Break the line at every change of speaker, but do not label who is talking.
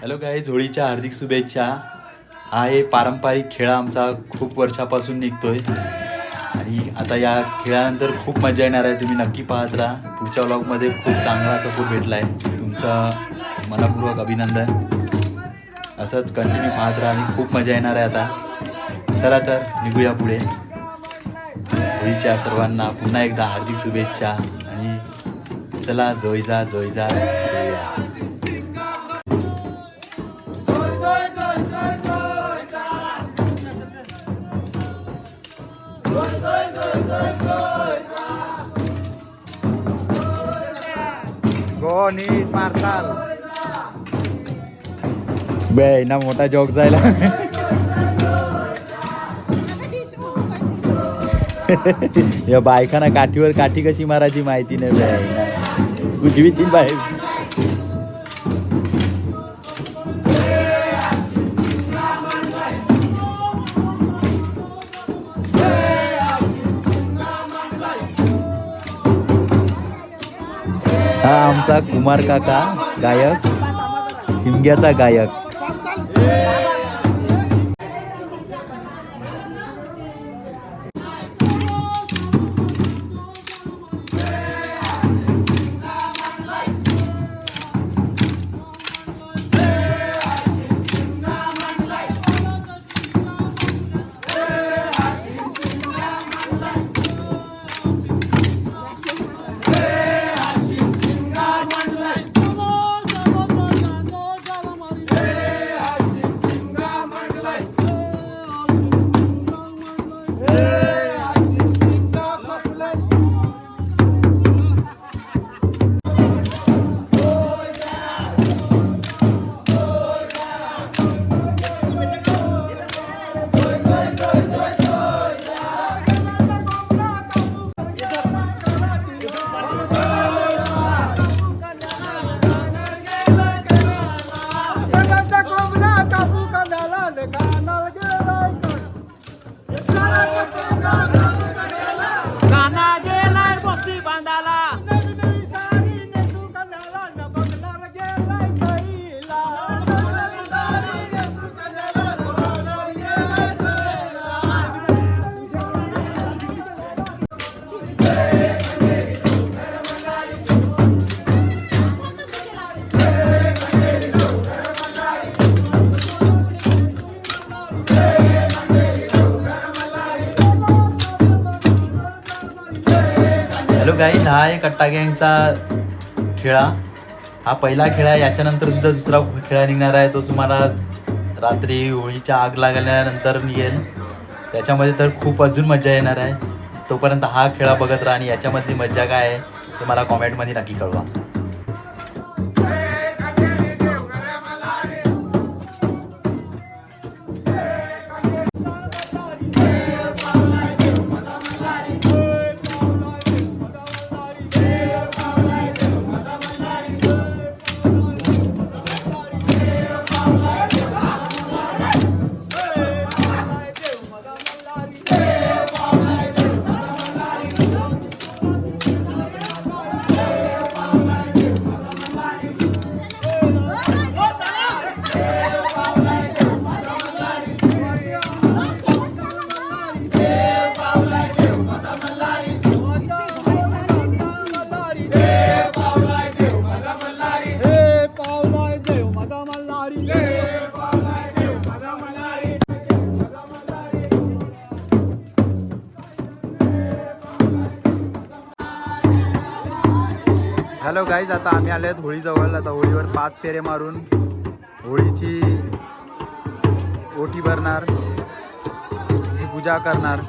Hello guys होळीच्या हार्दिक शुभेच्छा. हा एक पारंपरिक खेळ आमचा खूप वर्षापासून निघतोय. आणि आता या खेळानंतर खूप मजा येणार आहे. तुम्ही नक्की पाहत राहा. पुढच्या व्लॉगमध्ये खूप चांगला सपोर्ट भेटला आहे तुमचं मनपूर्वक अभिनंदन. असंच कंटिन्यू पाहत राहा आणि खूप मजा येणार आहे आता. चला तर निघूया पुढे. होळीच्या सर्वांना पुन्हा एकदा हार्दिक शुभेच्छा. आणि चला जोईजा जा. जय
मारताल.
बे ना मोठा जॉक जायला या बायकांना काठीवर काठी कशी मारायची माहिती नाही बे उजवी तीन हा आमचा कुमार काका गायक. शिमग्याचा गायक.
Thank
you. गाईज हा एक कट्टा गँगचा खेळा. हा पहिला खेळ आहे. याच्यानंतर सुद्धा दुसरा खेळा निघणार आहे. तो तुम्हाला रात्री होळीच्या आग लागल्यानंतर निघेल. त्याच्यामध्ये तर खूप अजून मजा येणार आहे. तोपर्यंत हा खेळा बघत राहा आणि याच्यामधली मजा काय आहे ते मला कॉमेंटमध्ये नक्की कळवा.
हॅलो गाईज आता आम्ही आले आहेत होळीजवळ आता होळीवर पाच फेरे मारून होळीची ओटी भरणार जी पूजा करणार.